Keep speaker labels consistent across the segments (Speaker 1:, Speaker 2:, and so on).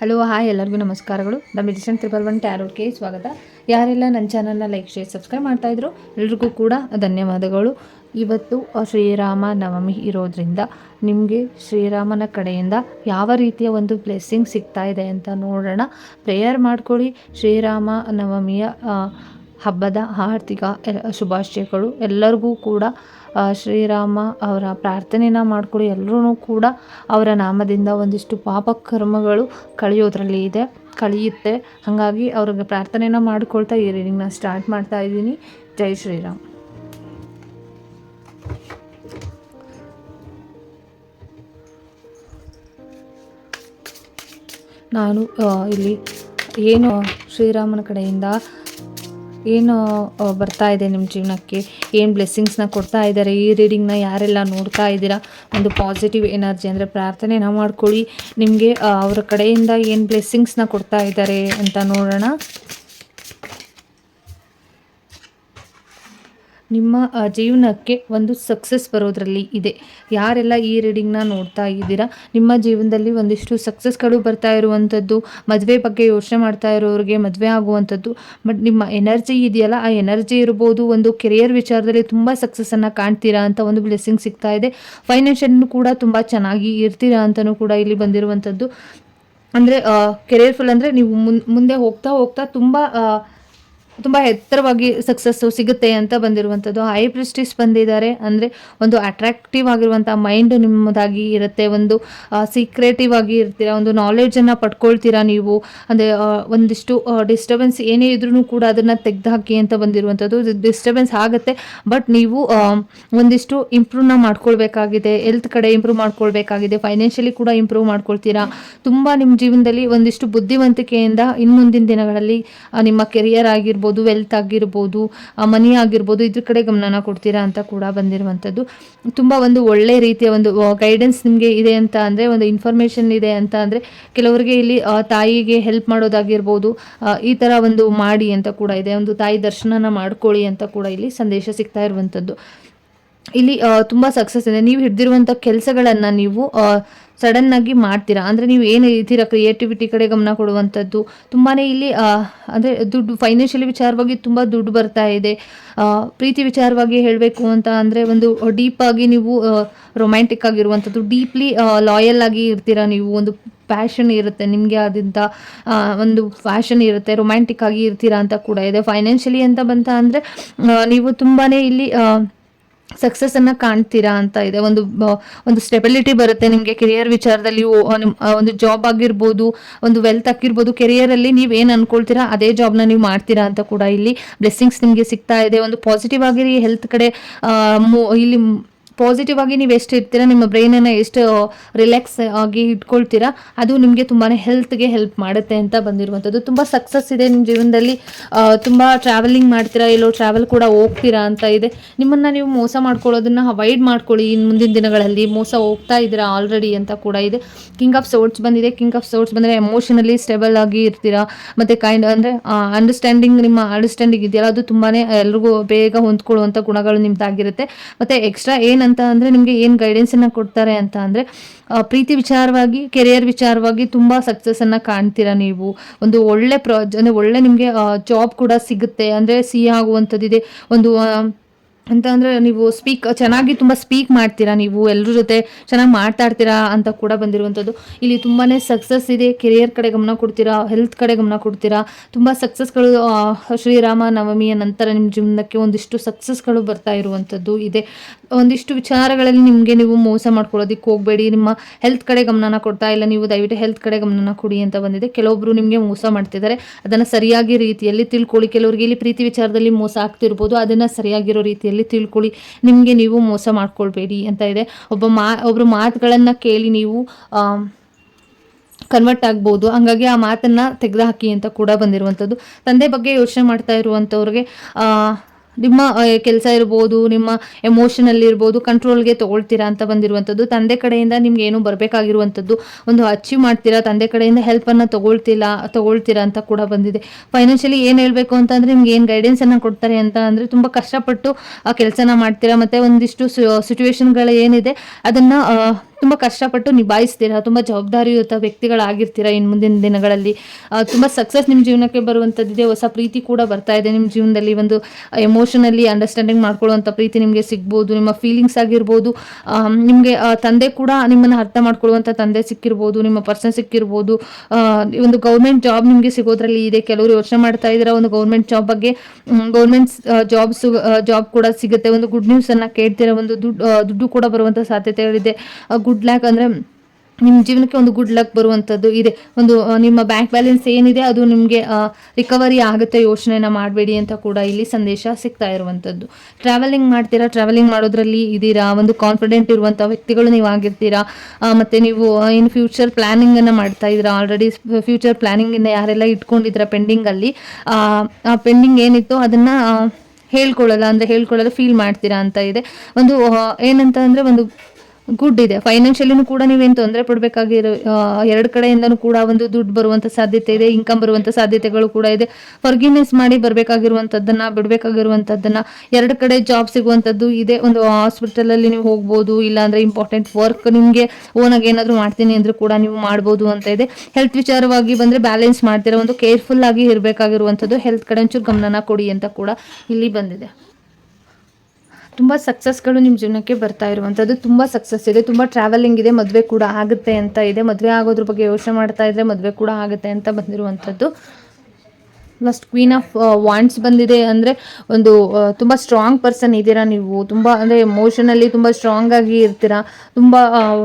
Speaker 1: Hello hi ಎಲ್ಲರಿಗೂ ನಮಸ್ಕಾರಗಳು. ನಮ್ಮ ಮೆಡಿಸನ್ ತ್ರಿಬಲ್ ಒನ್ ಟ್ಯಾರೋಟ್ಗೆ ಸ್ವಾಗತ. ಯಾರೆಲ್ಲ ನನ್ನ ಚಾನಲ್ನ ಲೈಕ್ ಶೇರ್ ಸಬ್ಸ್ಕ್ರೈಬ್ ಮಾಡ್ತಾ ಇದ್ರು, ಎಲ್ರಿಗೂ ಕೂಡ ಧನ್ಯವಾದಗಳು. ಇವತ್ತು ಶ್ರೀರಾಮ ನವಮಿ ಇರೋದ್ರಿಂದ ನಿಮಗೆ ಶ್ರೀರಾಮನ ಕಡೆಯಿಂದ ಯಾವ ರೀತಿಯ ಒಂದು ಬ್ಲೆಸ್ಸಿಂಗ್ ಸಿಗ್ತಾ ಇದೆ ಅಂತ ನೋಡೋಣ. ಪ್ರೇಯರ್ ಮಾಡ್ಕೊಳ್ಳಿ. ಶ್ರೀರಾಮ ನವಮಿಯ ಹಬ್ಬದ ಆರ್ಥಿಕ ಶುಭಾಶಯಗಳು. ಎಲ್ಲರಿಗೂ ಕೂಡ ಶ್ರೀರಾಮ ಅವರ ಪ್ರಾರ್ಥನೆನ ಮಾಡ್ಕೊಳ್ಳಿ ಎಲ್ಲರೂ ಕೂಡ ಅವರ ನಾಮದಿಂದ ಒಂದಿಷ್ಟು ಪಾಪ ಕರ್ಮಗಳು ಕಳೆಯೋದ್ರಲ್ಲಿ ಇದೆ, ಕಳೆಯುತ್ತೆ. ಹಾಗಾಗಿ ಅವ್ರಿಗೆ ಪ್ರಾರ್ಥನೆನ ಮಾಡ್ಕೊಳ್ತಾ ಈ ರೀಡಿಂಗ್ನ ಸ್ಟಾರ್ಟ್ ಮಾಡ್ತಾ ಇದ್ದೀನಿ. ಜೈ ಶ್ರೀರಾಮ್. ನಾನು ಇಲ್ಲಿ ಏನು ಶ್ರೀರಾಮನ ಕಡೆಯಿಂದ ಏನು ಬರ್ತಾ ಇದೆ ನಿಮ್ಮ ಜೀವನಕ್ಕೆ? ಏನು ಬ್ಲೆಸ್ಸಿಂಗ್ಸ್ನ ಕೊಡ್ತಾ ಇದ್ದಾರೆ ಈ ರೀಡಿಂಗ್ನ ಯಾರೆಲ್ಲ ನೋಡ್ತಾ ಇದ್ದೀರಾ? ಒಂದು ಪಾಸಿಟಿವ್ ಎನರ್ಜಿ ಅಂದರೆ ಪ್ರಾರ್ಥನೆನ ಮಾಡ್ಕೊಳ್ಳಿ. ನಿಮಗೆ ಅವರ ಕಡೆಯಿಂದ ಏನು ಬ್ಲೆಸ್ಸಿಂಗ್ಸ್ನ ಕೊಡ್ತಾ ಇದ್ದಾರೆ ಅಂತ ನೋಡೋಣ. ನಿಮ್ಮ ಜೀವನಕ್ಕೆ ಒಂದು ಸಕ್ಸಸ್ ಬರೋದ್ರಲ್ಲಿ ಇದೆ. ಯಾರೆಲ್ಲ ಈ ರೀಡಿಂಗ್ನ ನೋಡ್ತಾ ಇದ್ದೀರಾ, ನಿಮ್ಮ ಜೀವನದಲ್ಲಿ ಒಂದಿಷ್ಟು ಸಕ್ಸಸ್ಗಳು ಬರ್ತಾ ಇರುವಂಥದ್ದು, ಮದುವೆ ಬಗ್ಗೆ ಯೋಚನೆ ಮಾಡ್ತಾ ಇರೋರಿಗೆ ಮದುವೆ ಆಗುವಂಥದ್ದು, ಬಟ್ ನಿಮ್ಮ ಎನರ್ಜಿ ಇದೆಯಲ್ಲ, ಆ ಎನರ್ಜಿ ಇರ್ಬೋದು, ಒಂದು ಕೆರಿಯರ್ ವಿಚಾರದಲ್ಲಿ ತುಂಬ ಸಕ್ಸಸ್ಸನ್ನು ಕಾಣ್ತೀರಾ ಅಂತ ಒಂದು ಬ್ಲೆಸ್ಸಿಂಗ್ ಸಿಗ್ತಾ ಇದೆ. ಫೈನಾನ್ಷಿಯಲ್ ಕೂಡ ತುಂಬ ಚೆನ್ನಾಗಿ ಇರ್ತೀರಾ ಅಂತಲೂ ಕೂಡ ಇಲ್ಲಿ ಬಂದಿರುವಂಥದ್ದು. ಅಂದರೆ ಕೆರಿಯರ್ಫುಲ್ ಅಂದರೆ ನೀವು ಮುಂದೆ ಹೋಗ್ತಾ ಹೋಗ್ತಾ ತುಂಬ ತುಂಬ ಎತ್ತರವಾಗಿ ಸಕ್ಸಸ್ಸು ಸಿಗುತ್ತೆ ಅಂತ ಬಂದಿರುವಂಥದ್ದು ಹೈ ಪ್ರೆಸ್ಟೀಸ್ ಬಂದಿದ್ದಾರೆ. ಅಂದರೆ ಒಂದು ಅಟ್ರಾಕ್ಟಿವ್ ಆಗಿರುವಂಥ ಮೈಂಡ್ ನಿಮ್ಮದಾಗಿ ಇರುತ್ತೆ. ಒಂದು ಸೀಕ್ರೆಟಿವ್ ಆಗಿ ಇರ್ತೀರಾ. ಒಂದು ನಾಲೆಡ್ಜನ್ನು ಪಡ್ಕೊಳ್ತೀರಾ ನೀವು. ಅಂದರೆ ಒಂದಿಷ್ಟು ಡಿಸ್ಟರ್ಬೆನ್ಸ್ ಏನೇ ಇದ್ರೂ ಕೂಡ ಅದನ್ನು ತೆಗೆದುಹಾಕಿ ಅಂತ ಬಂದಿರುವಂಥದ್ದು ಡಿಸ್ಟರ್ಬೆನ್ಸ್ ಆಗುತ್ತೆ. ಬಟ್ ನೀವು ಒಂದಿಷ್ಟು ಇಂಪ್ರೂವ್ನ ಮಾಡ್ಕೊಳ್ಬೇಕಾಗಿದೆ. ಹೆಲ್ತ್ ಕಡೆ ಇಂಪ್ರೂವ್ ಮಾಡ್ಕೊಳ್ಬೇಕಾಗಿದೆ. ಫೈನಾನ್ಷಿಯಲಿ ಕೂಡ ಇಂಪ್ರೂವ್ ಮಾಡ್ಕೊಳ್ತೀರಾ. ತುಂಬ ನಿಮ್ಮ ಜೀವನದಲ್ಲಿ ಒಂದಿಷ್ಟು ಬುದ್ಧಿವಂತಿಕೆಯಿಂದ ಇನ್ನು ಮುಂದಿನ ದಿನಗಳಲ್ಲಿ ನಿಮ್ಮ ಕೆರಿಯರ್ ಆಗಿರ್ಬೋದು ವೆಲ್ತ್ ಆಗಿರ್ಬೋದು ಮನಿ ಆಗಿರ್ಬೋದು, ಇದ್ರ ಕಡೆ ಗಮನನ ಕೊಡ್ತೀರಾ ಅಂತ ಕೂಡ ಬಂದಿರುವಂಥದ್ದು. ತುಂಬ ಒಂದು ಒಳ್ಳೆ ರೀತಿಯ ಒಂದು ಗೈಡೆನ್ಸ್ ನಿಮಗೆ ಇದೆ ಅಂತ ಅಂದರೆ, ಒಂದು ಇನ್ಫಾರ್ಮೇಷನ್ ಇದೆ ಅಂತ ಅಂದರೆ, ಕೆಲವರಿಗೆ ಇಲ್ಲಿ ತಾಯಿಗೆ ಹೆಲ್ಪ್ ಮಾಡೋದಾಗಿರ್ಬೋದು ಈ ಥರ ಒಂದು ಮಾಡಿ ಅಂತ ಕೂಡ ಇದೆ. ಒಂದು ತಾಯಿ ದರ್ಶನನ ಮಾಡ್ಕೊಳ್ಳಿ ಅಂತ ಕೂಡ ಇಲ್ಲಿ ಸಂದೇಶ ಸಿಗ್ತಾ ಇರುವಂಥದ್ದು. ಇಲ್ಲಿ ತುಂಬ ಸಕ್ಸಸ್ ಇದೆ. ನೀವು ಹಿಡ್ದಿರುವಂಥ ಕೆಲಸಗಳನ್ನು ನೀವು ಸಡನ್ ಆಗಿ ಮಾಡ್ತೀರಾ? ಅಂದರೆ ನೀವು ಏನು ಇದ್ದೀರಾ ಕ್ರಿಯೇಟಿವಿಟಿ ಕಡೆ ಗಮನ ಕೊಡುವಂಥದ್ದು. ತುಂಬಾ ಇಲ್ಲಿ ಅಂದ್ರೆ ದುಡ್ಡು ಫೈನಾನ್ಷಿಯಲಿ ವಿಚಾರವಾಗಿ ತುಂಬ ದುಡ್ಡು ಬರ್ತಾ ಇದೆ. ಪ್ರೀತಿ ವಿಚಾರವಾಗಿ ಹೇಳಬೇಕು ಅಂತ ಅಂದರೆ ಒಂದು ಡೀಪ್ ಆಗಿ ನೀವು ರೊಮ್ಯಾಂಟಿಕ್ ಆಗಿರುವಂಥದ್ದು. ಡೀಪ್ಲಿ ಲಾಯಲ್ ಆಗಿ ಇರ್ತೀರಾ ನೀವು? ಒಂದು ಪ್ಯಾಷನ್ ಇರುತ್ತೆ, ನಿಮಗೆ ಆದಂಥ ಒಂದು ಫ್ಯಾಷನ್ ಇರುತ್ತೆ ರೊಮ್ಯಾಂಟಿಕ್ ಆಗಿ ಇರ್ತೀರಾ ಅಂತ ಕೂಡ ಇದೆ. ಫೈನಾನ್ಷಿಯಲಿ ಅಂತ ಬಂತ ಅಂದರೆ ನೀವು ತುಂಬಾ ಇಲ್ಲಿ ಸಕ್ಸಸ್ ಅನ್ನ ಕಾಣ್ತೀರಾ ಅಂತ ಇದೆ. ಒಂದು ಒಂದು ಸ್ಟೆಬಿಲಿಟಿ ಬರುತ್ತೆ ನಿಮಗೆ ಕೆರಿಯರ್ ವಿಚಾರದಲ್ಲಿ. ಒಂದು ಜಾಬ್ ಆಗಿರ್ಬೋದು, ಒಂದು ವೆಲ್ತ್ ಆಗಿರ್ಬೋದು ಕೆರಿಯರ್ ಅಲ್ಲಿ ನೀವು ಏನು ಅನ್ಕೊಳ್ತೀರಾ ಅದೇ ಜಾಬ್ನ ನೀವು ಮಾಡ್ತೀರಾ ಅಂತ ಕೂಡ ಇಲ್ಲಿ ಬ್ಲೆಸ್ಸಿಂಗ್ಸ್ ನಿಮಗೆ ಸಿಗ್ತಾ ಇದೆ. ಒಂದು ಪಾಸಿಟಿವ್ ಆಗಿರಿ ಹೆಲ್ತ್ ಕಡೆ ಇಲ್ಲಿ ಪಾಸಿಟಿವ್ ಆಗಿ ನೀವು ಎಷ್ಟು ಇರ್ತೀರಾ, ನಿಮ್ಮ ಬ್ರೈನನ್ನು ಎಷ್ಟು ರಿಲ್ಯಾಕ್ಸ್ ಆಗಿ ಇಟ್ಕೊಳ್ತೀರಾ, ಅದು ನಿಮಗೆ ತುಂಬಾ ಹೆಲ್ತ್ಗೆ ಹೆಲ್ಪ್ ಮಾಡುತ್ತೆ ಅಂತ ಬಂದಿರುವಂಥದ್ದು. ತುಂಬ ಸಕ್ಸಸ್ ಇದೆ ನಿಮ್ಮ ಜೀವನದಲ್ಲಿ. ತುಂಬ ಟ್ರಾವೆಲಿಂಗ್ ಮಾಡ್ತೀರಾ, ಎಲ್ಲೋ ಟ್ರಾವೆಲ್ ಕೂಡ ಹೋಗ್ತೀರಾ ಅಂತ ಇದೆ. ನಿಮ್ಮನ್ನು ನೀವು ಮೋಸ ಮಾಡ್ಕೊಳ್ಳೋದನ್ನ ಅವಾಯ್ಡ್ ಮಾಡ್ಕೊಳ್ಳಿ. ಇನ್ನು ಮುಂದಿನ ದಿನಗಳಲ್ಲಿ ಮೋಸ ಹೋಗ್ತಾ ಇದ್ದೀರಾ ಆಲ್ರೆಡಿ ಅಂತ ಕೂಡ ಇದೆ. ಕಿಂಗ್ ಆಫ್ ಸೋರ್ಟ್ಸ್ ಬಂದಿದೆ. ಕಿಂಗ್ ಆಫ್ ಸೋರ್ಟ್ಸ್ ಬಂದರೆ ಎಮೋಷನಲಿ ಸ್ಟೇಬಲ್ ಆಗಿ ಇರ್ತೀರಾ? ಮತ್ತು ಕೈಂಡ್ ಅಂದರೆ ಅಂಡರ್ಸ್ಟ್ಯಾಂಡಿಂಗ್ ನಿಮ್ಮ ಅಂಡರ್ಸ್ಟ್ಯಾಂಡಿಂಗ್ ಇದೆಯಲ್ಲ, ಅದು ತುಂಬಾ ಎಲ್ರಿಗೂ ಬೇಗ ಹೊಂದ್ಕೊಳ್ಳುವಂಥ ಗುಣಗಳು ನಿಮ್ದಾಗಿರುತ್ತೆ. ಮತ್ತು ಎಕ್ಸ್ಟ್ರಾ ಏನಂತ ನಿಮ್ಗೆ ನಿಮಗೆ ಏನು ಅನ್ನ ಕೊಡ್ತಾರೆ ಅಂತ ಅಂದ್ರೆ ಪ್ರೀತಿ ವಿಚಾರವಾಗಿ ಕೆರಿಯರ್ ವಿಚಾರವಾಗಿ ತುಂಬಾ ಸಕ್ಸಸ್ ಅನ್ನ ಕಾಣ್ತೀರಾ ನೀವು? ಒಂದು ಒಳ್ಳೆ ಪ್ರಾ ಅಂದ್ರೆ ಒಳ್ಳೆ ನಿಮಗೆ ಜಾಬ್ ಕೂಡ ಸಿಗುತ್ತೆ. ಅಂದ್ರೆ ಸಿ ಆಗುವಂಥದ್ದಿದೆ. ಒಂದು ಅಂತ ಅಂದರೆ ನೀವು ಸ್ಪೀಕ್ ಚೆನ್ನಾಗಿ ತುಂಬ ಸ್ಪೀಕ್ ಮಾಡ್ತೀರಾ, ನೀವು ಎಲ್ಲರ ಜೊತೆ ಚೆನ್ನಾಗಿ ಮಾತಾಡ್ತೀರಾ ಅಂತ ಕೂಡ ಬಂದಿರುವಂಥದ್ದು. ಇಲ್ಲಿ ತುಂಬಾನೇ ಸಕ್ಸಸ್ ಇದೆ. ಕೆರಿಯರ್ ಕಡೆ ಗಮನ ಕೊಡ್ತೀರಾ ಹೆಲ್ತ್ ಕಡೆ ಗಮನ ಕೊಡ್ತೀರಾ. ತುಂಬ ಸಕ್ಸಸ್ಗಳು ಶ್ರೀರಾಮ ನವಮಿಯ ನಂತರ ನಿಮ್ಮ ಜೀವನಕ್ಕೆ ಒಂದಿಷ್ಟು ಸಕ್ಸಸ್ಗಳು ಬರ್ತಾ ಇರುವಂಥದ್ದು ಇದೆ. ಒಂದಿಷ್ಟು ವಿಚಾರಗಳಲ್ಲಿ ನಿಮಗೆ ನೀವು ಮೋಸ ಮಾಡ್ಕೊಳ್ಳೋದಿಕ್ಕೆ ಹೋಗಬೇಡಿ. ನಿಮ್ಮ ಹೆಲ್ತ್ ಕಡೆ ಗಮನನ ಕೊಡ್ತಾ ಇಲ್ಲ. ನೀವು ದಯವಿಟ್ಟು ಹೆಲ್ತ್ ಕಡೆ ಗಮನನ ಕೊಡಿ ಅಂತ ಬಂದಿದೆ. ಕೆಲವೊಬ್ಬರು ನಿಮಗೆ ಮೋಸ ಮಾಡ್ತಿದ್ದಾರೆ. ಅದನ್ನು ಸರಿಯಾಗಿ ರೀತಿಯಲ್ಲಿ ತಿಳ್ಕೊಳ್ಳಿ. ಕೆಲವರಿಗೆ ಇಲ್ಲಿ ಪ್ರೀತಿ ವಿಚಾರದಲ್ಲಿ ಮೋಸ ಆಗ್ತಿರ್ಬೋದು. ಅದನ್ನು ಸರಿಯಾಗಿರೋ ರೀತಿಯಲ್ಲಿ ತಿಳ್ಕೊಳ್ಳಿ. ನಿಮಗೆ ನೀವು ಮೋಸ ಮಾಡ್ಕೊಳ್ಬೇಡಿ ಅಂತ ಇದೆ. ಒಬ್ಬ ಮಾ ಒಬ್ಬರು ಮಾತುಗಳನ್ನು ಕೇಳಿ ನೀವು ಕನ್ವರ್ಟ್ ಆಗ್ಬೋದು. ಹಂಗಾಗಿ ಆ ಮಾತನ್ನು ತೆಗೆದುಹಾಕಿ ಅಂತ ಕೂಡ ಬಂದಿರುವಂಥದ್ದು. ತಂದೆ ಬಗ್ಗೆ ಯೋಚನೆ ಮಾಡ್ತಾ ಇರುವಂಥವ್ರಿಗೆ ನಿಮ್ಮ ಕೆಲಸ ಇರ್ಬೋದು, ನಿಮ್ಮ ಎಮೋಷನಲ್ಲಿ ಇರ್ಬೋದು ಕಂಟ್ರೋಲ್ಗೆ ತೊಗೊಳ್ತೀರಾ ಅಂತ ಬಂದಿರುವಂಥದ್ದು, ತಂದೆ ಕಡೆಯಿಂದ ನಿಮ್ಗೆ ಏನು ಬರಬೇಕಾಗಿರುವಂಥದ್ದು, ಒಂದು ಅಚೀವ್ ಮಾಡ್ತೀರಾ, ತಂದೆ ಕಡೆಯಿಂದ ಹೆಲ್ಪನ್ನು ತೊಗೊಳ್ತಿಲ್ಲ ತೊಗೊಳ್ತೀರಾ ಅಂತ ಕೂಡ ಬಂದಿದೆ. ಫೈನಾನ್ಷಿಯಲಿ ಏನು ಹೇಳಬೇಕು ಅಂತಂದರೆ ನಿಮ್ಗೆ ಏನು ಗೈಡೆನ್ಸನ್ನು ಕೊಡ್ತಾರೆ ಅಂತ ಅಂದರೆ, ತುಂಬ ಕಷ್ಟಪಟ್ಟು ಆ ಕೆಲಸನ ಮಾಡ್ತೀರಾ, ಮತ್ತು ಒಂದಿಷ್ಟು ಸಿಚುವೇಶನ್ಗಳು ಏನಿದೆ, ಅದನ್ನು ತುಂಬ ಕಷ್ಟಪಟ್ಟು ನಿಭಾಯಿಸ್ತೀರಾ? ತುಂಬ ಜವಾಬ್ದಾರಿಯುತ ವ್ಯಕ್ತಿಗಳಾಗಿರ್ತೀರಾ ಇನ್ನು ಮುಂದಿನ ದಿನಗಳಲ್ಲಿ? ತುಂಬ ಸಕ್ಸಸ್ ನಿಮ್ಮ ಜೀವನಕ್ಕೆ ಬರುವಂಥದ್ದಿದೆ ಹೊಸ ಪ್ರೀತಿ ಕೂಡ ಬರ್ತಾ ಇದೆ ನಿಮ್ಮ ಜೀವನದಲ್ಲಿ. ಒಂದು ಎಮೋಷನಲ್ಲಿ ಅಂಡರ್ಸ್ಟ್ಯಾಂಡಿಂಗ್ ಮಾಡ್ಕೊಳ್ಳುವಂಥ ಪ್ರೀತಿ ನಿಮಗೆ ಸಿಗ್ಬೋದು, ನಿಮ್ಮ ಫೀಲಿಂಗ್ಸ್ ಆಗಿರ್ಬೋದು. ನಿಮಗೆ ತಂದೆ ಕೂಡ ನಿಮ್ಮನ್ನು ಅರ್ಥ ಮಾಡ್ಕೊಳ್ಳುವಂಥ ತಂದೆ ಸಿಕ್ಕಿರ್ಬೋದು, ನಿಮ್ಮ ಪರ್ಸನ್ ಸಿಕ್ಕಿರ್ಬೋದು. ಒಂದು ಗೌರ್ಮೆಂಟ್ ಜಾಬ್ ನಿಮಗೆ ಸಿಗೋದ್ರಲ್ಲಿ ಇದೆ. ಕೆಲವರು ಯೋಚನೆ ಮಾಡ್ತಾ ಇದ್ದೀರಾ, ಒಂದು ಗೌರ್ಮೆಂಟ್ ಜಾಬ್ ಬಗ್ಗೆ? ಗೌರ್ಮೆಂಟ್ ಜಾಬ್ಸ್ ಜಾಬ್ ಕೂಡ ಸಿಗುತ್ತೆ. ಒಂದು ಗುಡ್ ನ್ಯೂಸ್ ಅನ್ನ ಕೇಳ್ತೀರಾ? ಒಂದು ದುಡ್ಡು ದುಡ್ಡು ಕೂಡ ಬರುವಂಥ ಸಾಧ್ಯತೆಗಳಿದೆ. ಗುಡ್ ಲ್ಯಾಕ್ ಅಂದ್ರೆ ನಿಮ್ಮ ಜೀವನಕ್ಕೆ ಒಂದು ಗುಡ್ ಲಕ್ ಬರುವಂಥದ್ದು ಇದೆ. ಒಂದು ನಿಮ್ಮ ಬ್ಯಾಂಕ್ ಬ್ಯಾಲೆನ್ಸ್ ಏನಿದೆ ಅದು ನಿಮಗೆ ರಿಕವರಿ ಆಗುತ್ತೆ, ಯೋಚನೆನ ಮಾಡಬೇಡಿ ಅಂತ ಕೂಡ ಇಲ್ಲಿ ಸಂದೇಶ ಸಿಗ್ತಾ ಇರುವಂಥದ್ದು ಟ್ರಾವೆಲಿಂಗ್ ಮಾಡ್ತೀರಾ? ಟ್ರಾವೆಲಿಂಗ್ ಮಾಡೋದ್ರಲ್ಲಿ ಇದ್ದೀರಾ? ಒಂದು ಕಾನ್ಫಿಡೆಂಟ್ ಇರುವಂಥ ವ್ಯಕ್ತಿಗಳು ನೀವು ಆಗಿರ್ತೀರಾ? ಮತ್ತು ನೀವು ಏನು ಫ್ಯೂಚರ್ ಪ್ಲ್ಯಾನಿಂಗನ್ನು ಮಾಡ್ತಾ ಇದ್ದೀರಾ? ಆಲ್ರೆಡಿ ಫ್ಯೂಚರ್ ಪ್ಲಾನಿಂಗನ್ನು ಯಾರೆಲ್ಲ ಇಟ್ಕೊಂಡಿದ್ದೀರಾ ಪೆಂಡಿಂಗಲ್ಲಿ ಆ ಪೆಂಡಿಂಗ್ ಏನಿತ್ತು ಅದನ್ನು ಹೇಳ್ಕೊಳ್ಳಲ್ಲ, ಅಂದರೆ ಹೇಳ್ಕೊಳ್ಳಲ್ಲ ಫೀಲ್ ಮಾಡ್ತೀರಾ ಅಂತ ಇದೆ. ಒಂದು ಏನಂತ ಅಂದರೆ ಒಂದು ಗುಡ್ ಇದೆ. ಫೈನಾನ್ಷಿಯಲಿನೂ ಕೂಡ ನೀವೇನು ತೊಂದರೆ ಪಡಬೇಕಾಗಿರೋ ಎರಡು ಕಡೆಯಿಂದನೂ ಕೂಡ ಒಂದು ದುಡ್ಡು ಬರುವಂಥ ಸಾಧ್ಯತೆ ಇದೆ ಇನ್ಕಮ್ ಬರುವಂಥ ಸಾಧ್ಯತೆಗಳು ಕೂಡ ಇದೆ. ಫರ್ಗಿನೆಸ್ ಮಾಡಿ ಬರಬೇಕಾಗಿರುವಂಥದ್ದನ್ನ ಬಿಡಬೇಕಾಗಿರುವಂಥದ್ದನ್ನ ಎರಡು ಕಡೆ ಜಾಬ್ ಸಿಗುವಂಥದ್ದು ಇದೆ. ಒಂದು ಹಾಸ್ಪಿಟಲಲ್ಲಿ ನೀವು ಹೋಗ್ಬೋದು, ಇಲ್ಲಾಂದರೆ ಇಂಪಾರ್ಟೆಂಟ್ ವರ್ಕ್ ನಿಮಗೆ ಓನಾಗಿ ಏನಾದರೂ ಮಾಡ್ತೀನಿ ಅಂದ್ರೂ ಕೂಡ ನೀವು ಮಾಡ್ಬೋದು ಅಂತ ಇದೆ. ಹೆಲ್ತ್ ವಿಚಾರವಾಗಿ ಬಂದರೆ ಬ್ಯಾಲೆನ್ಸ್ ಮಾಡ್ತೀರಾ ಒಂದು ಕೇರ್ಫುಲ್ ಆಗಿ ಇರಬೇಕಾಗಿರುವಂಥದ್ದು ಹೆಲ್ತ್ ಕಡೆ ಒಂಚೂರು ಗಮನನ ಕೊಡಿ ಅಂತ ಕೂಡ ಇಲ್ಲಿ ಬಂದಿದೆ. ತುಂಬ ಸಕ್ಸಸ್ಗಳು ನಿಮ್ಮ ಜೀವನಕ್ಕೆ ಬರ್ತಾ ಇರುವಂಥದ್ದು ತುಂಬ ಸಕ್ಸಸ್ ಇದೆ. ತುಂಬ ಟ್ರಾವೆಲಿಂಗ್ ಇದೆ. ಮದುವೆ ಕೂಡ ಆಗುತ್ತೆ ಅಂತ ಇದೆ. ಮದುವೆ ಆಗೋದ್ರ ಬಗ್ಗೆ ಯೋಚನೆ ಮಾಡ್ತಾ ಇದ್ರೆ ಮದುವೆ ಕೂಡ ಆಗುತ್ತೆ ಅಂತ ಬಂದಿರುವಂಥದ್ದು ಫಸ್ಟ್ ಕ್ವೀನ್ ಆಫ್ ವಾಂಟ್ಸ್ ಬಂದಿದೆ ಅಂದರೆ ಒಂದು ತುಂಬ ಸ್ಟ್ರಾಂಗ್ ಪರ್ಸನ್ ಇದ್ದೀರಾ ನೀವು. ತುಂಬ ಅಂದರೆ ಎಮೋಷನಲ್ಲಿ ತುಂಬ ಸ್ಟ್ರಾಂಗ್ ಆಗಿ ಇರ್ತೀರಾ. ತುಂಬ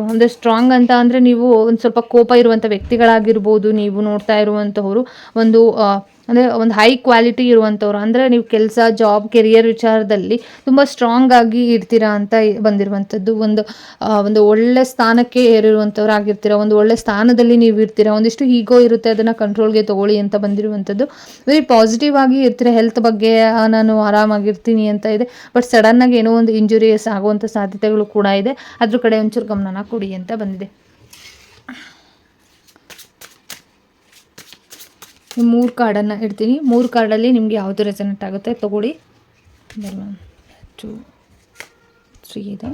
Speaker 1: ಅಂದರೆ ಸ್ಟ್ರಾಂಗ್ ಅಂತ ಅಂದರೆ ನೀವು ಒಂದು ಸ್ವಲ್ಪ ಕೋಪ ಇರುವಂಥ ವ್ಯಕ್ತಿಗಳಾಗಿರ್ಬೋದು ನೀವು ನೋಡ್ತಾ ಇರುವಂಥವ್ರು ಒಂದು ಆ, ಅಂದರೆ ಒಂದು ಹೈ ಕ್ವಾಲಿಟಿ ಇರುವಂಥವ್ರು ಅಂದರೆ ನೀವು ಕೆಲಸ ಜಾಬ್ ಕೆರಿಯರ್ ವಿಚಾರದಲ್ಲಿ ತುಂಬ ಸ್ಟ್ರಾಂಗ್ ಆಗಿ ಇರ್ತೀರಾ ಅಂತ ಬಂದಿರುವಂಥದ್ದು ಒಂದು ಒಂದು ಒಳ್ಳೆ ಸ್ಥಾನಕ್ಕೆ ಏರಿರುವಂಥವ್ರು ಆಗಿರ್ತೀರ ಒಂದು ಒಳ್ಳೆ ಸ್ಥಾನದಲ್ಲಿ ನೀವು ಇರ್ತೀರಾ, ಒಂದಿಷ್ಟು ಈಗೋ ಇರುತ್ತೆ, ಅದನ್ನು ಕಂಟ್ರೋಲ್ಗೆ ತಗೊಳ್ಳಿ ಅಂತ ಬಂದಿರುವಂಥದ್ದು ವೆರಿ ಪಾಸಿಟಿವ್ ಆಗಿ ಇರ್ತೀರ ಹೆಲ್ತ್ ಬಗ್ಗೆ ನಾನು ಆರಾಮಾಗಿರ್ತೀನಿ ಅಂತ ಇದೆ. ಬಟ್ ಸಡನ್ನಾಗಿ ಏನೋ ಒಂದು ಇಂಜುರಿಯಸ್ ಆಗುವಂಥ ಸಾಧ್ಯತೆಗಳು ಕೂಡ ಇದೆ. ಅದ್ರ ಕಡೆ ಒಂಚೂರು ಗಮನನ ಕೊಡಿ ಅಂತ ಬಂದಿದೆ. ಮೂರು ಕಾರ್ಡನ್ನು ಇಡ್ತೀನಿ. ಮೂರು ಕಾರ್ಡಲ್ಲಿ ನಿಮಗೆ ಯಾವುದು ರೆಸನೆಟ್ ಆಗುತ್ತೆ ತಗೊಳ್ಳಿ. ಒನ್ ಟು ತ್ರೀ ಇದೆ.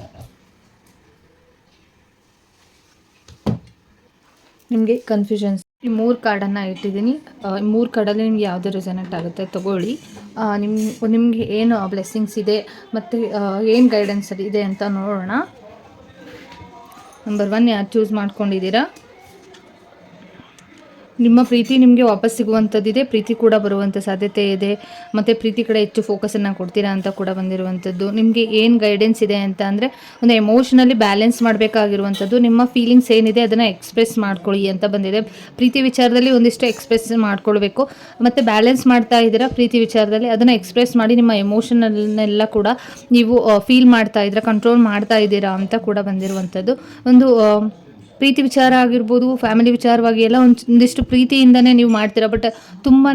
Speaker 1: ನಿಮಗೆ ಕನ್ಫ್ಯೂಷನ್ಸ್ ಈ ಮೂರು ಕಾರ್ಡನ್ನು ಇಟ್ಟಿದ್ದೀನಿ. ಈ ಮೂರು ಕಾರ್ಡಲ್ಲಿ ನಿಮ್ಗೆ ಯಾವುದು ರೆಸನೆಟ್ ಆಗುತ್ತೆ ತಗೊಳ್ಳಿ. ನಿಮ್ಮ ನಿಮ್, ನಿಮಗೆ ಏನು ಬ್ಲೆಸ್ಸಿಂಗ್ಸ್ ಇದೆ ಮತ್ತು ಏನು ಗೈಡೆನ್ಸ್ ಇದೆ ಅಂತ ನೋಡೋಣ. ನಂಬರ್ ಒನ್ ಯಾರು ಚೂಸ್ ಮಾಡ್ಕೊಂಡಿದ್ದೀರಾ? ನಿಮ್ಮ ಪ್ರೀತಿ ನಿಮಗೆ ವಾಪಸ್ ಸಿಗುವಂಥದ್ದಿದೆ, ಪ್ರೀತಿ ಕೂಡ ಬರುವಂಥ ಸಾಧ್ಯತೆ ಇದೆ, ಮತ್ತು ಪ್ರೀತಿ ಕಡೆ ಹೆಚ್ಚು ಫೋಕಸನ್ನು ಕೊಡ್ತೀರಾ ಅಂತ ಕೂಡ ಬಂದಿರುವಂಥದ್ದು. ನಿಮಗೆ ಏನು ಗೈಡೆನ್ಸ್ ಇದೆ ಅಂತ ಅಂದರೆ, ಒಂದು ಎಮೋಷನಲಿ ಬ್ಯಾಲೆನ್ಸ್ ಮಾಡಬೇಕಾಗಿರುವಂಥದ್ದು, ನಿಮ್ಮ ಫೀಲಿಂಗ್ಸ್ ಏನಿದೆ ಅದನ್ನು ಎಕ್ಸ್ಪ್ರೆಸ್ ಮಾಡ್ಕೊಳ್ಳಿ ಅಂತ ಬಂದಿದೆ. ಪ್ರೀತಿ ವಿಚಾರದಲ್ಲಿ ಒಂದಿಷ್ಟು ಎಕ್ಸ್ಪ್ರೆಸ್ ಮಾಡ್ಕೊಳ್ಬೇಕು, ಮತ್ತು ಬ್ಯಾಲೆನ್ಸ್ ಮಾಡ್ತಾ ಇದ್ದೀರಾ ಪ್ರೀತಿ ವಿಚಾರದಲ್ಲಿ, ಅದನ್ನು ಎಕ್ಸ್ಪ್ರೆಸ್ ಮಾಡಿ ನಿಮ್ಮ ಎಮೋಷನಲ್ನೆಲ್ಲ ಕೂಡ ನೀವು ಫೀಲ್ ಮಾಡ್ತಾ ಇದ್ದೀರಾ ಕಂಟ್ರೋಲ್ ಮಾಡ್ತಾ ಇದ್ದೀರಾ ಅಂತ ಕೂಡ ಬಂದಿರುವಂಥದ್ದು. ಒಂದು ಪ್ರೀತಿ ವಿಚಾರ ಆಗಿರ್ಬೋದು ಫ್ಯಾಮಿಲಿ ವಿಚಾರವಾಗಿ ಎಲ್ಲ ಒಂದು ಒಂದಿಷ್ಟು ಪ್ರೀತಿಯಿಂದನೇ ನೀವು ಮಾಡ್ತೀರಾ. ಬಟ್ ತುಂಬಾ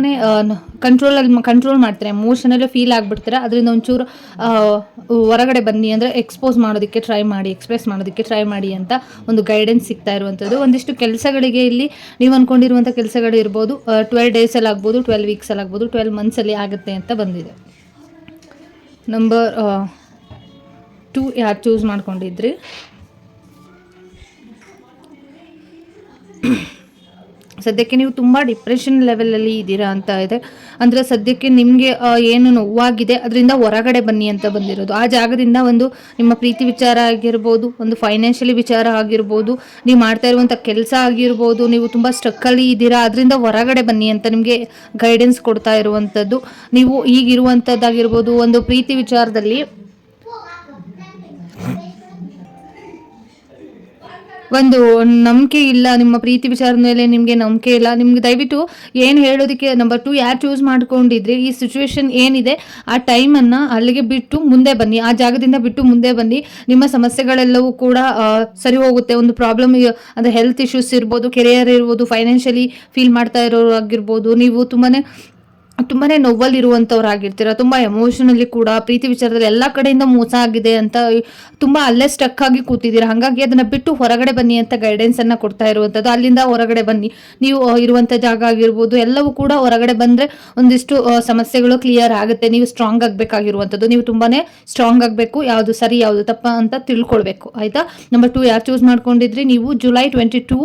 Speaker 1: ಕಂಟ್ರೋಲಲ್ಲಿ ಕಂಟ್ರೋಲ್ ಮಾಡ್ತೀರಾ. ಎಮೋಷನಲ್ಲೇ ಫೀಲ್ ಆಗಿಬಿಡ್ತೀರಾ. ಅದರಿಂದ ಒಂಚೂರು ಹೊರಗಡೆ ಬನ್ನಿ ಅಂದರೆ ಎಕ್ಸ್ಪೋಸ್ ಮಾಡೋದಕ್ಕೆ ಟ್ರೈ ಮಾಡಿ ಎಕ್ಸ್ಪ್ರೆಸ್ ಮಾಡೋದಕ್ಕೆ ಟ್ರೈ ಮಾಡಿ ಅಂತ ಒಂದು ಗೈಡೆನ್ಸ್ ಸಿಗ್ತಾ ಇರುವಂಥದ್ದು. ಒಂದಿಷ್ಟು ಕೆಲಸಗಳಿಗೆ ಇಲ್ಲಿ ನೀವು ಅಂದ್ಕೊಂಡಿರುವಂಥ ಕೆಲಸಗಳು ಇರ್ಬೋದು ಟ್ವೆಲ್ ಡೇಸಲ್ಲಿ ಆಗ್ಬೋದು ಟ್ವೆಲ್ ವೀಕ್ಸಲ್ಲಿ ಆಗ್ಬೋದು ಟ್ವೆಲ್ ಮಂತ್ಸಲ್ಲಿ ಆಗುತ್ತೆ ಅಂತ ಬಂದಿದೆ. ನಂಬರ್ ಟೂ ಯಾರು ಚೂಸ್ ಮಾಡ್ಕೊಂಡಿದ್ರಿ? ಸದ್ಯಕ್ಕೆ ನೀವು ತುಂಬ ಡಿಪ್ರೆಷನ್ ಲೆವೆಲಲ್ಲಿ ಇದ್ದೀರಾ ಅಂತ ಇದೆ. ಅಂದರೆ ಸದ್ಯಕ್ಕೆ ನಿಮಗೆ ಏನು ನೋವಾಗಿದೆ, ಅದರಿಂದ ಹೊರಗಡೆ ಬನ್ನಿ ಅಂತ ಬಂದಿರೋದು. ಆ ಜಾಗದಿಂದ ಒಂದು ನಿಮ್ಮ ಪ್ರೀತಿ ವಿಚಾರ ಆಗಿರ್ಬೋದು, ಒಂದು ಫೈನಾನ್ಷಿಯಲಿ ವಿಚಾರ ಆಗಿರ್ಬೋದು, ನೀವು ಮಾಡ್ತಾ ಇರುವಂಥ ಕೆಲಸ ಆಗಿರ್ಬೋದು, ನೀವು ತುಂಬ ಸ್ಟ್ರಕ್ಕಲ್ಲಿ ಇದ್ದೀರಾ, ಅದರಿಂದ ಹೊರಗಡೆ ಬನ್ನಿ ಅಂತ ನಿಮಗೆ ಗೈಡೆನ್ಸ್ ಕೊಡ್ತಾ ಇರುವಂಥದ್ದು ನೀವು ಈಗಿರುವಂಥದ್ದಾಗಿರ್ಬೋದು ಒಂದು ಪ್ರೀತಿ ವಿಚಾರದಲ್ಲಿ ಒಂದು ನಂಬಿಕೆ ಇಲ್ಲ, ನಿಮ್ಮ ಪ್ರೀತಿ ವಿಚಾರದ ಮೇಲೆ ನಿಮಗೆ ನಂಬಿಕೆ ಇಲ್ಲ. ನಿಮ್ಗೆ ದಯವಿಟ್ಟು ಏನು ಹೇಳೋದಕ್ಕೆ ನಂಬರ್ ಟು ಯಾರು ಚೂಸ್ ಮಾಡ್ಕೊಂಡಿದ್ರಿ, ಈ ಸಿಚುವೇಶನ್ ಏನಿದೆ, ಆ ಟೈಮನ್ನು ಅಲ್ಲಿಗೆ ಬಿಟ್ಟು ಮುಂದೆ ಬನ್ನಿ. ಆ ಜಾಗದಿಂದ ಬಿಟ್ಟು ಮುಂದೆ ಬನ್ನಿ. ನಿಮ್ಮ ಸಮಸ್ಯೆಗಳೆಲ್ಲವೂ ಕೂಡ ಸರಿ ಹೋಗುತ್ತೆ. ಒಂದು ಪ್ರಾಬ್ಲಮ್ ಅಂದರೆ ಹೆಲ್ತ್ ಇಶ್ಯೂಸ್ ಇರ್ಬೋದು ಕೆರಿಯರ್ ಇರ್ಬೋದು ಫೈನಾನ್ಷಿಯಲಿ ಫೀಲ್ ಮಾಡ್ತಾ ಇರೋರು ಆಗಿರ್ಬೋದು. ನೀವು ತುಂಬಾ ತುಂಬಾನೇ ನೋವಲ್ಲಿ ಇರುವಂಥವ್ರಾಗಿರ್ತೀರ ತುಂಬ ಎಮೋಷನಲ್ಲಿ ಕೂಡ, ಪ್ರೀತಿ ವಿಚಾರದಲ್ಲಿ ಎಲ್ಲ ಕಡೆಯಿಂದ ಮೋಸ ಆಗಿದೆ ಅಂತ ತುಂಬ ಅಲ್ಲೇ ಸ್ಟಕ್ ಆಗಿ ಕೂತಿದ್ದೀರಾ? ಹಾಗಾಗಿ ಅದನ್ನ ಬಿಟ್ಟು ಹೊರಗಡೆ ಬನ್ನಿ ಅಂತ ಗೈಡೆನ್ಸ್ ಅನ್ನ ಕೊಡ್ತಾ ಇರುವಂಥದ್ದು ಅಲ್ಲಿಂದ ಹೊರಗಡೆ ಬನ್ನಿ. ನೀವು ಇರುವಂತ ಜಾಗ ಆಗಿರ್ಬೋದು, ಎಲ್ಲವೂ ಕೂಡ ಹೊರಗಡೆ ಬಂದ್ರೆ ಒಂದಿಷ್ಟು ಸಮಸ್ಯೆಗಳು ಕ್ಲಿಯರ್ ಆಗುತ್ತೆ. ನೀವು ಸ್ಟ್ರಾಂಗ್ ಆಗಬೇಕಾಗಿರುವಂಥದ್ದು ನೀವು ತುಂಬಾನೇ ಸ್ಟ್ರಾಂಗ್ ಆಗಬೇಕು. ಯಾವುದು ಸರಿ, ಯಾವುದು ತಪ್ಪ ಅಂತ ತಿಳ್ಕೊಳ್ಬೇಕು. ಆಯ್ತಾ? ನಂಬರ್ ಟು ಯಾರು ಚೂಸ್ ಮಾಡ್ಕೊಂಡಿದ್ರಿ? ನೀವು July twenty two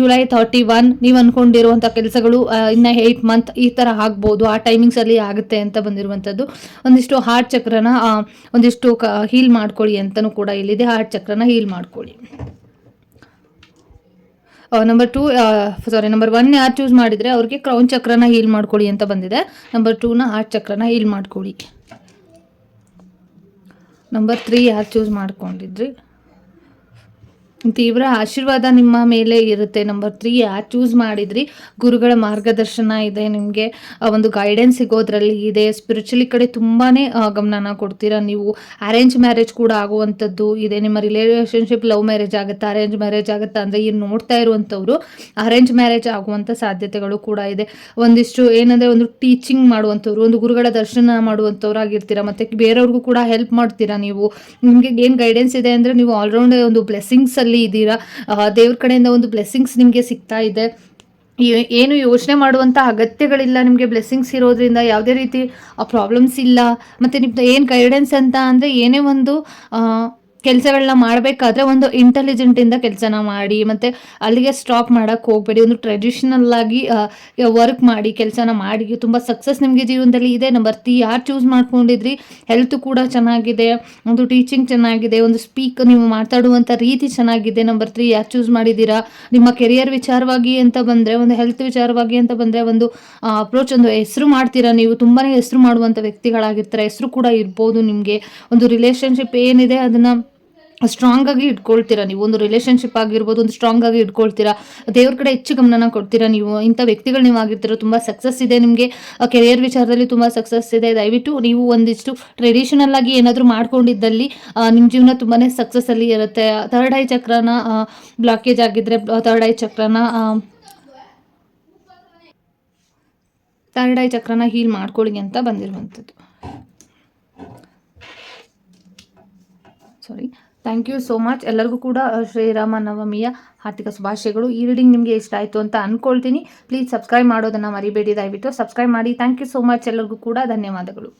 Speaker 1: July thirty one ನೀವು ಅನ್ಕೊಂಡಿರುವಂತ ಕೆಲಸಗಳು ಇನ್ನ ಏಯ್ಟ್ ಮಂತ್ ಈ ಥರ ಆಗ್ಬೋದು. ಆ ಟೈಮಿಂಗ್ಸ್ ಅಲ್ಲಿ ಆಗುತ್ತೆ ಅಂತ ಬಂದಿರುವಂಥದ್ದು. ಒಂದಿಷ್ಟು ಹಾರ್ಟ್ ಚಕ್ರನ ಒಂದಿಷ್ಟು ಕ ಹೀಲ್ ಮಾಡ್ಕೊಳ್ಳಿ ಅಂತಲೂ ಕೂಡ ಇಲ್ಲಿದೆ. ಹಾರ್ಟ್ ಚಕ್ರನ ಹೀಲ್ ಮಾಡ್ಕೊಳ್ಳಿ. Number two sorry number one ಯಾರು ಚೂಸ್ ಮಾಡಿದರೆ ಅವ್ರಿಗೆ ಕ್ರೌನ್ ಚಕ್ರನ ಹೀಲ್ ಮಾಡ್ಕೊಳ್ಳಿ ಅಂತ ಬಂದಿದೆ. ನಂಬರ್ ಟೂನ ಹಾರ್ಟ್ ಚಕ್ರನ ಹೀಲ್ ಮಾಡ್ಕೊಳ್ಳಿ. ನಂಬರ್ ತ್ರೀ ಯಾರು ಚೂಸ್ ಮಾಡ್ಕೊಂಡಿದ್ರಿ? ತೀವ್ರ ಆಶೀರ್ವಾದ ನಿಮ್ಮ ಮೇಲೆ ಇರುತ್ತೆ. ನಂಬರ್ ತ್ರೀ ಯಾರು ಚೂಸ್ ಮಾಡಿದ್ರಿ. ಗುರುಗಳ ಮಾರ್ಗದರ್ಶನ ಇದೆ ನಿಮಗೆ. ಒಂದು ಗೈಡೆನ್ಸ್ ಸಿಗೋದ್ರಲ್ಲಿ ಇದೆ. ಸ್ಪಿರಿಚುಲಿ ಕಡೆ ತುಂಬಾನೇ ಗಮನನ ಕೊಡ್ತೀರಾ ನೀವು. ಅರೇಂಜ್ ಮ್ಯಾರೇಜ್ ಕೂಡ ಆಗುವಂಥದ್ದು ಇದೆ. ನಿಮ್ಮ ರಿಲೇಷನ್ಶಿಪ್ ಲವ್ ಮ್ಯಾರೇಜ್ ಆಗುತ್ತಾ. ಅರೇಂಜ್ ಮ್ಯಾರೇಜ್ ಆಗುತ್ತಾ ಅಂದರೆ ಈಗ ನೋಡ್ತಾ ಇರುವಂಥವ್ರು ಅರೇಂಜ್ ಮ್ಯಾರೇಜ್ ಆಗುವಂಥ ಸಾಧ್ಯತೆಗಳು ಕೂಡ ಇದೆ. ಒಂದಿಷ್ಟು ಏನಂದರೆ ಒಂದು ಟೀಚಿಂಗ್ ಮಾಡುವಂಥವ್ರು, ಒಂದು ಗುರುಗಳ ದರ್ಶನ ಮಾಡುವಂಥವ್ರು ಆಗಿರ್ತೀರಾ ಮತ್ತು ಬೇರೆಯವ್ರಿಗೂ ಕೂಡ ಹೆಲ್ಪ್ ಮಾಡ್ತೀರಾ ನೀವು? ನಿಮಗೆ ಏನು ಗೈಡೆನ್ಸ್ ಇದೆ ಅಂದರೆ ನೀವು ಆಲ್ರೌಂಡ್ ಒಂದು ಬ್ಲೆಸ್ಸಿಂಗ್ಸ್ ಅಲ್ಲಿ ಇದ್ದೀರಾ? ದೇವ್ರ ಕಡೆಯಿಂದ ಒಂದು ಬ್ಲೆಸ್ಸಿಂಗ್ಸ್ ನಿಮಗೆ ಸಿಗ್ತಾ ಇದೆ. ಏನು ಯೋಚನೆ ಮಾಡುವಂಥ ಅಗತ್ಯಗಳಿಲ್ಲ ನಿಮಗೆ ಬ್ಲೆಸ್ಸಿಂಗ್ಸ್ ಇರೋದ್ರಿಂದ, ಯಾವುದೇ ರೀತಿ ಪ್ರಾಬ್ಲಮ್ಸ್ ಇಲ್ಲ. ಮತ್ತು ನಿಮ್ದು ಏನು ಗೈಡೆನ್ಸ್ ಅಂತ ಅಂದರೆ ಏನೇ ಒಂದು ಕೆಲಸಗಳನ್ನ ಮಾಡಬೇಕಾದ್ರೆ ಒಂದು ಇಂಟೆಲಿಜೆಂಟಿಂದ ಕೆಲಸನ ಮಾಡಿ, ಮತ್ತು ಅಲ್ಲಿಗೆ ಸ್ಟಾಪ್ ಮಾಡೋಕ್ಕೆ ಹೋಗಬೇಡಿ. ಒಂದು ಟ್ರೆಡಿಷನಲ್ ಆಗಿ ವರ್ಕ್ ಮಾಡಿ, ಕೆಲಸನ ಮಾಡಿ. ತುಂಬ ಸಕ್ಸಸ್ ನಿಮಗೆ ಜೀವನದಲ್ಲಿ ಇದೆ. ನಂಬರ್ ತ್ರೀ ಯಾರು ಚೂಸ್ ಮಾಡ್ಕೊಂಡಿದ್ರಿ? ಹೆಲ್ತ್ ಕೂಡ ಚೆನ್ನಾಗಿದೆ. ಒಂದು ಟೀಚಿಂಗ್ ಚೆನ್ನಾಗಿದೆ. ಒಂದು ಸ್ಪೀಕ್ ನೀವು ಮಾತಾಡುವಂಥ ರೀತಿ ಚೆನ್ನಾಗಿದೆ. ನಂಬರ್ ತ್ರೀ ಯಾರು ಚೂಸ್ ಮಾಡಿದ್ದೀರಾ? ನಿಮ್ಮ ಕೆರಿಯರ್ ವಿಚಾರವಾಗಿ ಅಂತ ಬಂದರೆ, ಒಂದು ಹೆಲ್ತ್ ವಿಚಾರವಾಗಿ ಅಂತ ಬಂದರೆ, ಒಂದು ಅಪ್ರೋಚ್ ಒಂದು ಹೆಸರು ಮಾಡ್ತೀರಾ ನೀವು? ತುಂಬಾ ಹೆಸರು ಮಾಡುವಂಥ ವ್ಯಕ್ತಿಗಳಾಗಿರ್ತಾರೆ. ಹೆಸರು ಕೂಡ ಇರ್ಬೋದು ನಿಮಗೆ. ಒಂದು ರಿಲೇಶನ್ಶಿಪ್ ಏನಿದೆ, ಅದನ್ನು ಸ್ಟ್ರಾಂಗ್ ಆಗಿ ಇಟ್ಕೊಳ್ತೀರಾ ನೀವು? ಒಂದು ರಿಲೇಶನ್ಶಿಪ್ ಆಗಿರ್ಬೋದು, ಒಂದು ಸ್ಟ್ರಾಂಗ್ ಆಗಿ ಇಟ್ಕೊಳ್ತೀರಾ? ದೇವ್ರ ಕಡೆ ಹೆಚ್ಚು ಗಮನನ ಕೊಡ್ತೀರಾ ನೀವು? ಇಂಥ ವ್ಯಕ್ತಿಗಳು ನೀವು ಆಗಿರ್ತೀರ, ತುಂಬ ಸಕ್ಸಸ್ ಇದೆ ನಿಮಗೆ. ಕೆರಿಯರ್ ವಿಚಾರದಲ್ಲಿ ತುಂಬ ಸಕ್ಸಸ್ ಇದೆ. ದಯವಿಟ್ಟು ನೀವು ಒಂದಿಷ್ಟು ಟ್ರೆಡಿಷನಲ್ ಆಗಿ ಏನಾದರೂ ಮಾಡ್ಕೊಂಡಿದ್ದಲ್ಲಿ ನಿಮ್ಮ ಜೀವನ ತುಂಬಾ ಸಕ್ಸಸ್ ಅಲ್ಲಿ ಇರುತ್ತೆ. ಥರ್ಡ್ ಐ ಚಕ್ರನ ಬ್ಲಾಕೇಜ್ ಆಗಿದ್ರೆ ಥರ್ಡ್ ಐ ಚಕ್ರನ ಥರ್ಡ್ ಐ ಚಕ್ರನ ಹೀಲ್ ಮಾಡ್ಕೊಳ್ಳಿ ಅಂತ ಬಂದಿರುವಂಥದ್ದು. Sorry thank you so much ಎಲ್ಲರಿಗೂ ಕೂಡ ಶ್ರೀರಾಮ ನವಮಿಯ ಹಾರ್ದಿಕ ಶುಭಾಶಯಗಳು. ಈ ರೀಡಿಂಗ್ ನಿಮಗೆ ಇಷ್ಟ ಆಯಿತು ಅಂತ ಅಂದ್ಕೊಳ್ತೀನಿ ಪ್ಲೀಸ್ ಸಬ್ಸ್ಕ್ರೈಬ್ ಮಾಡೋದನ್ನು ಮರಿಬೇಡಿ. ದಯವಿಟ್ಟು ಸಬ್ಸ್ಕ್ರೈಬ್ ಮಾಡಿ. ಥ್ಯಾಂಕ್ ಯು ಸೋ ಮಚ್ ಎಲ್ಲರಿಗೂ ಕೂಡ ಧನ್ಯವಾದಗಳು.